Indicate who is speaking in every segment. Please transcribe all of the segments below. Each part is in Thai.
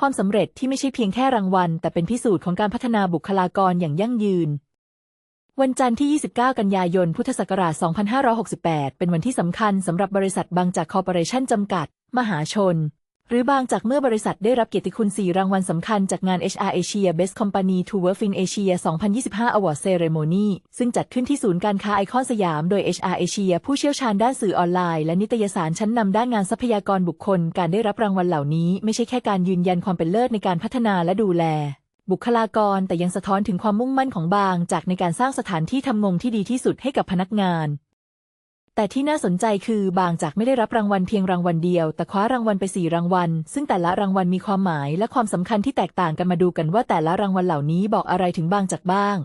Speaker 1: ความสำเร็จที่ไม่ใช่เพียงแค่รางวัล แต่เป็นพิสูจน์ของการพัฒนาบุคลากรอย่างยั่งยืน วันจันทร์ที่ 29 กันยายน พุทธศักราช 2568 เป็นวันที่สำคัญสำหรับบริษัทบางจากคอร์ปอเรชั่นจำกัด มหาชน หรือบางจากเมื่อบริษัทได้รับเกียรติคุณ 4 รางวัลสำคัญจากงาน HR Asia Best Company to Work in Asia 2025 Award Ceremony ซึ่งจัดขึ้นที่ศูนย์การค้าไอคอนสยามโดย HR Asia ผู้เชี่ยวชาญด้านสื่อออนไลน์และนิตยสารชั้นนำด้านงานทรัพยากรบุคคล การได้รับรางวัลเหล่านี้ ไม่ใช่แค่การยืนยันความเป็นเลิศในการพัฒนาและดูแล บุคลากรแต่ยังสะท้อนถึงความมุ่งมั่นของบาง จากในการสร้างสถานที่ทำงงที่ดีที่สุดให้กับพนักงาน แต่ที่น่าสนใจคือบางจากไม่ได้รับรางวัลเพียงรางวัลเดียว แต่คว้ารางวัลไปสี่รางวัล ซึ่งแต่ละรางวัลมีความหมายและความสำคัญที่แตกต่างกันมาดูกันว่าแต่ละรางวัลเหล่านี้บอกอะไรถึงบางจากบ้าง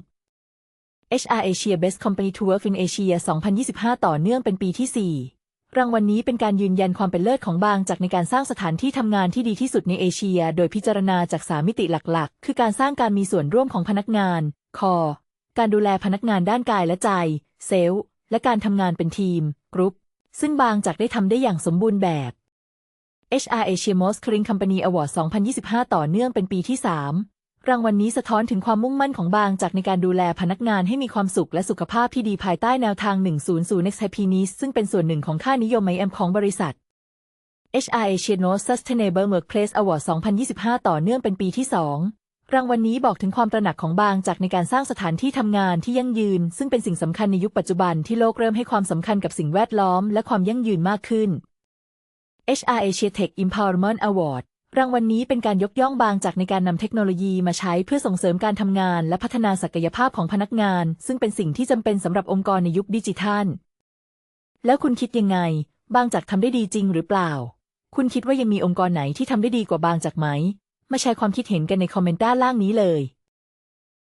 Speaker 1: HR Asia Best Company to Work in Asia 2025 ต่อเนื่องเป็นปีที่ 4 รางวัลนี้เป็นการยืนยันความเป็นเลิศของบางจากในการสร้างสถานที่ทำงานที่ดีที่สุดในเอเชีย โดยพิจารณาจากสามมิติหลักๆ คือการสร้างการมีส่วนร่วมของพนักงาน คอ การดูแลพนักงานด้านกายและใจ เซลล์ และการทำงานเป็นทีม กรุ๊ป ซึ่งบางจากได้ทำได้อย่างสมบูรณ์แบบ HR Asia Most Caring Company Award 2025 ต่อเนื่องเป็นปีที่ 3 รางวัลนนี้สะท้อนถึงความมุ่งมั่นของบางจากในการดูแลพนักงานให้มีความสุขและสุขภาพที่ดีภายใต้แนวทาง 100 Next Happiness ซึ่งเป็นส่วนหนึ่งของค่านิยมไมแอมของบริษัท HR Asia Most Sustainable Workplace Award 2025 ต่อเนื่องเป็นปีที่ 2 รางวัลนนี้บอกถึงความตระหนักของบางจากในการสร้างสถานที่ทำงานที่ยั่งยืน ซึ่งเป็นสิ่งสำคัญในยุคปัจจุบันที่โลกเริ่มให้ความสำคัญกับสิ่งแวดล้อมและความยั่งยืนมากขึ้น HR Asia Tech Empowerment Award รางวัลนนี้เป็นการยกย่องบางจากในการนำเทคโนโลยีมาใช้เพื่อส่งเสริมการทำงาน และพัฒนาศักยภาพของพนักงาน ซึ่งเป็นสิ่งที่จำเป็นสำหรับองค์กรในยุคดิจิทัล แล้วคุณคิดยังไง บางจากทำได้ดีจริงหรือเปล่า คุณคิดว่ายังมีองค์กรไหนที่ทำได้ดีกว่าบางจากไหม มาแชร์ความคิดเห็นกันในคอมเมนต์ด้านล่างนี้เลย